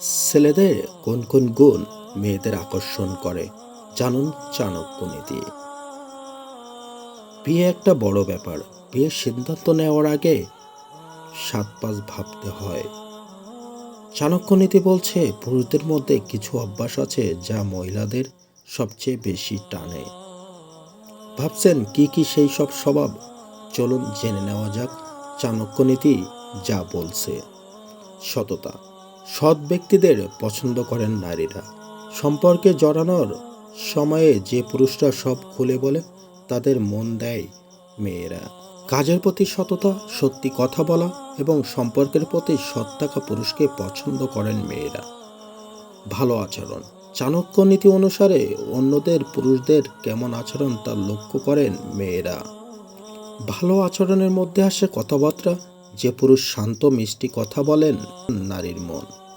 ছেলেদের কোন কোন গুণ মেয়েদের আকর্ষণ করে, জানুন চাণক্য নীতি। বিয়ে একটা বড় ব্যাপার, বিয়ের সিদ্ধান্ত নেওয়ার আগে সাত পাঁচ ভাবতে হয়। চাণক্য নীতি বলছে, পুরুষদের মধ্যে কিছু অভ্যাস আছে যা মহিলাদের সবচেয়ে বেশি টানে। ভাবছেন কি কি সেই সব স্বভাব? চলুন জেনে নেওয়া যাক চাণক্য নীতি যা বলছে। সততা। সৎ ব্যক্তিদের পছন্দ করেন নারীরা। সম্পর্কে জড়ানোর সময়ে যে পুরুষরা সব খুলে বলে, তাদের মন দেয় মেয়েরা। কাজের প্রতি সততা, সত্যি কথা বলা এবং সম্পর্কের প্রতি সৎ থাকা পুরুষকে পছন্দ করেন মেয়েরা। ভালো আচরণ। চাণক্য নীতি অনুসারে অন্যদের পুরুষদের কেমন আচরণ তা লক্ষ্য করেন মেয়েরা। ভালো আচরণের মধ্যে আসে কথাবার্তা যে পুরুষ শান্ত মিষ্টি কথা বলেন নারীর মন।